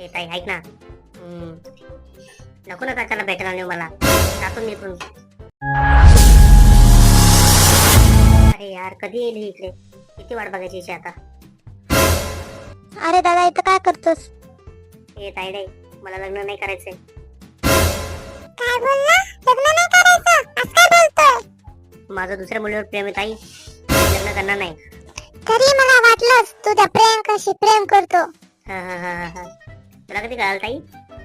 ए ताई ऐक ना. नको ना त्याला भेटणार नाही मला. जातो मी इकडून अरे यार कधी येईल ही इकडे? किती वाट बघायची हिची आता? अरे दादा इथं काय करतोस? ए ताई नाही मला लग्न नाही करायचंय. काय बोलला? लग्न नाही करायचं? असं काय बोलतोय? माझं दुसऱ्या मुलीवर प्रेम आहे ताई. लग्न करणार नाही. तरी मला वाटलंच तू त्या प्रियंकाशी प्रेम करतो. हा हा हा हा हा. तुला कधी कळालं ताई?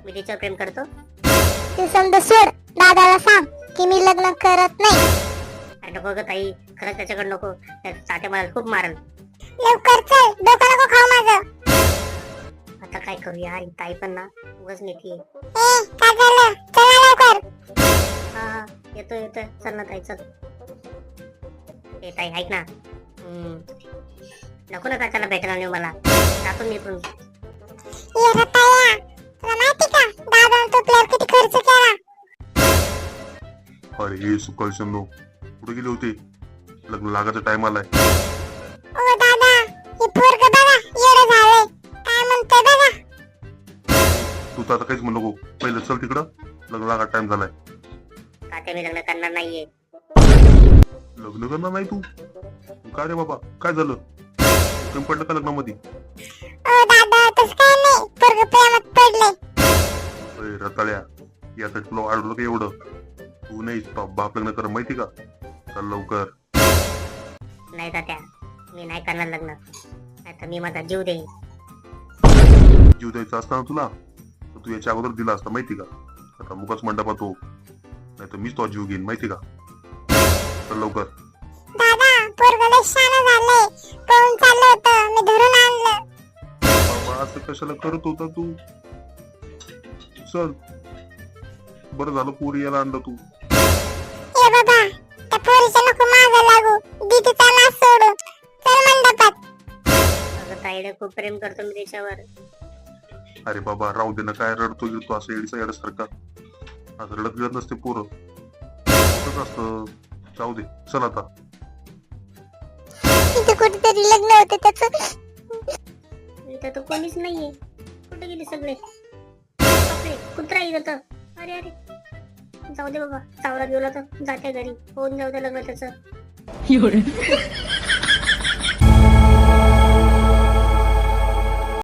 मी तिच्यावर प्रेम करतो. तू समजा सोड. दादाला सांग की मी लग्न करत नाही. अरे नको ग ताई. खरंच त्याच्याकडे नको. त्या चाटे मला खूप मारल. लवकर चल. डोकं नको खाऊ माझं. आता काय करू यार? ही ताई पण ना उगाच नेती ए काय झालं? चला लवकर. हा हा. येतो येतो चल ना ताई चल. ए ताई ऐक ना. हम्म, नको ना त्याला भेटणार नाही मला. जातो मी ये रताया हे सुकाळ शंभू. कुठे गेले होते? लग्न लागायचा टाइम आलाय. ओ दादा हे पोरग बघा येडं झालंय. काय म्हणतोय बघा. तू तर आता काहीच म्हणू नको. पहिलं चल तिकडं. लग्न लागा टाइम झालाय. तात्या मी लग्न करणार नाहीये. लग्न करणार नाही तू? काय रे बाबा? काय झालं? प्रेम पडलं का लग्नामध्ये? ओ दादा तस काय नाही. पोरग प्रेमात पडले अरे रताळ्या. यासाठी तुला वाढवलं का एवढं. तू नाही बाप लग्न कर माहिती का? चल लवकर. नाही तात्या मी नाही करणार लग्न. नाही तर मी माझा जीव देईन. जीव द्यायचा असताना तुला तर तू याच्या अगोदर दिला असता माहिती का? आता मुखाच मंडपात हो नाही तर मीच तो जीव घेईन माहिती का? चल लवकर. दादा पोरग लय शान झालंय. पळून चाललं होतं मी धरून आणलं. बाबा असं कशाला करत होता तू? चल. बरं झालं पोरी याला आणलं तू. ए बाबा त्या पोरीच्या नको मागं लागू. दीदी त्याला सोडू चल मंडपात. अगं ताईडे खूप प्रेम करतो मी तिच्यावर. अरे बाबा राहू दे ना काय रडतो गिरतो असं येडीचा येड्यासारखा. असं रडत गिरत नसते पोरं. असतं. जाऊ दे चल आता. इथे कुठेतरी लग्न होतं त्याचं. इथं तर कोणीच नाहीये. कुठे गेले सगळे? बापरे, कुत्रा येत होतं अरे अरे. जाऊ दे बाबा चावला गेला तर जाते घरी. होऊन जाऊ दे लग्न त्याचं.